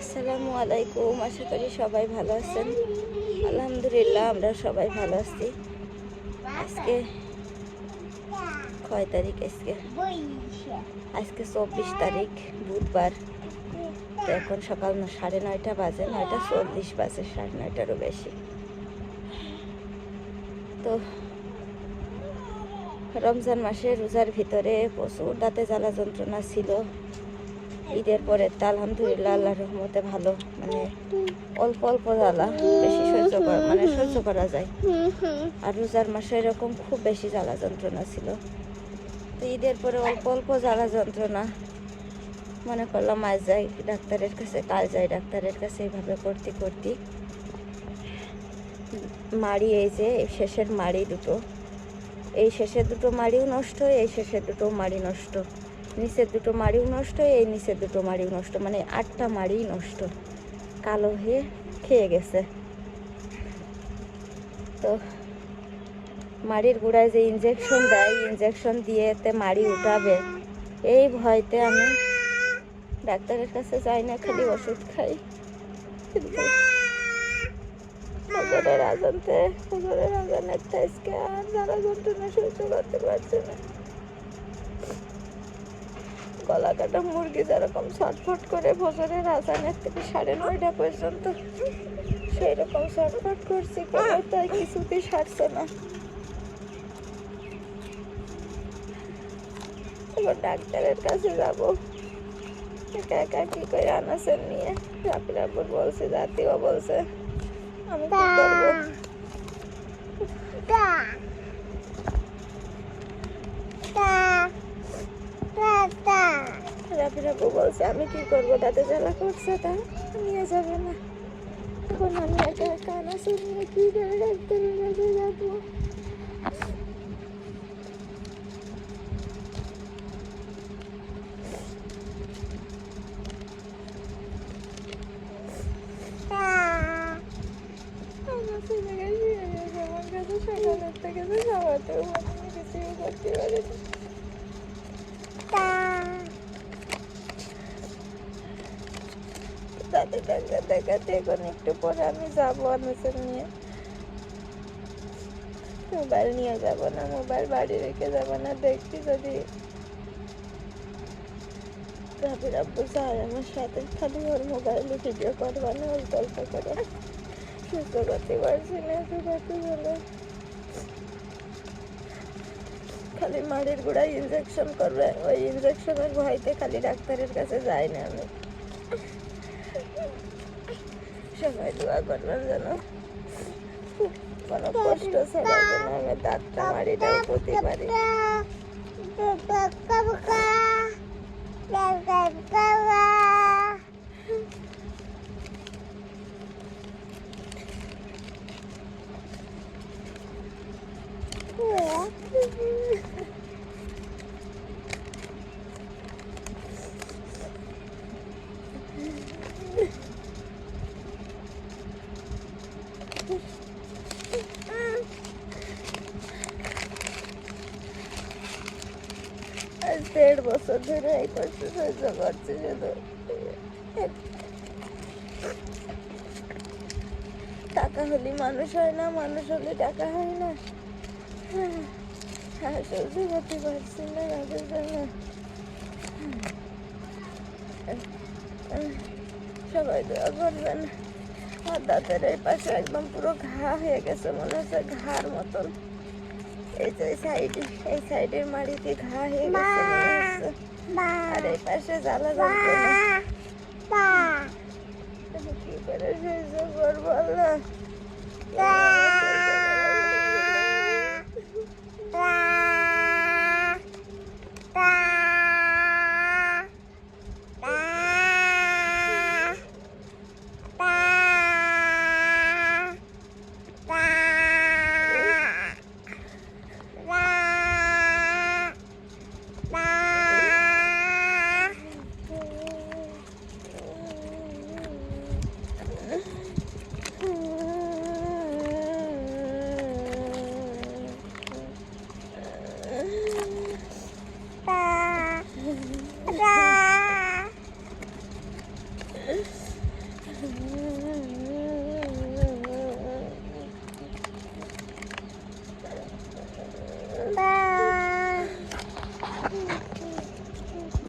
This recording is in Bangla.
আসসালামু আলাইকুম, আশা করি সবাই ভালো আছেন। আলহামদুলিল্লাহ, আমরা সবাই ভালো আছি। আজকে কয় তারিখ আজকে? আজকে চব্বিশ তারিখ, বুধবার। তো এখন সকাল সাড়ে নয়টা বাজে, নয়টা চল্লিশ বাজে, সাড়ে নয়টারও বেশি। তো রমজান মাসে রোজার ভিতরে প্রচুর দাঁতে জ্বালা যন্ত্রণা ছিল। ঈদের পরে তা আলহামদুলিল্লাহ আল্লাহ রহমতে ভালো মানে অল্প অল্প জ্বালা, বেশি সহ্য করা মানে সহ্য করা যায়। আর রোজার মাসে এরকম খুব বেশি জ্বালা যন্ত্রণা ছিল। তো ঈদের পরে অল্প অল্প জ্বালা যন্ত্রণা, মনে করলাম আজ যাই ডাক্তারের কাছে, কাল যাই ডাক্তারের কাছে, এইভাবে করতে করতে। মাড়ি এই যে শেষের মাড়ি দুটো, এই শেষের দুটো মাড়িও নষ্ট, এই শেষের দুটো মাড়ি নষ্ট। নিচের দুটো মাড়িও নষ্ট, এই নিচের দুটো মাড়িও নষ্ট মানে আটটা মাড়িই নষ্ট। কালো হয়ে খেয়ে গেছে। তো মাড়ির গোড়ায় যে ইঞ্জেকশন দেয় ইঞ্জেকশন দিয়ে এতে মাড়ি উঠাবে, এই ভয়তে আমি ডাক্তারের কাছে যাই না, খালি ওষুধ খাই। আজানতে ফজরের আজানের আর যারা যন্ত্রণা সহ্য করতে পারছে না। গলা কাটা মুরগি যেরকম ছটফট করে ফজরের আজানের থেকে সাড়ে নয়টা পর্যন্ত সেই রকম ছটফট করছি তাই কিছুতেই সারছে না। এবার ডাক্তারের কাছে যাব। একা একা কি করে আনাসেন নিয়ে? রাপির আব্বুর বলছে জাতীয় বলছে আমি কি করব? রাপির আব্বু বলছে আমি কি করব? তাতে জ্বালা করছে তা? নিয়ে যাবে না। এখন আমি একা একা আনাসেন নিয়ে কি করে ডাক্তারের কাছে যাব সকালের থেকে তো খাওয়াতেও পারিনি কিছুই করতে পারিনি তাতে ডাক্তার দেখাতে এখন একটু পরে আমি যাব আনাসের নিয়ে। মোবাইল নিয়ে যাব না, মোবাইল বাড়ি রেখে যাব না দেখছি যদি রাবির আব্বু যায় আমার সাথে, খালি ওর মোবাইলে ভিডিও করবা না অল্প অল্প করে সুস্থ করতে পারছি না সুগাতে বলে খালি মাড়ির গোড়ায় ইনজেকশন করবে, ওই ইনজেকশনের ভয়তে খালি ডাক্তারের কাছে যাই না আমি। সবাই দোয়া করবেন যেন খুব কোনো কষ্ট ছাড়া যেন আমি দাঁতটা মাড়িটাও করতে পারি আজ দেড় বছর ধরে এই কষ্ট সহ্য করছে শুধু টাকা হলে মানুষ হয় না, মানুষ হলে টাকা হয় না। হ্যাঁ সহ্য করতে পারছি না রাগের জন্য সবাই দোয়া করবেন। আর দাঁতের এই পাশে একদম পুরো ঘা হয়ে গেছে, মনে হচ্ছে ঘার মতন। এই যে সাইডে এই সাইডের মাড়িতে ঘা হয়ে গেছে আর এই পাশে জ্বালা যন্ত্রণা কি করে সহ্য করব আল্লাহ?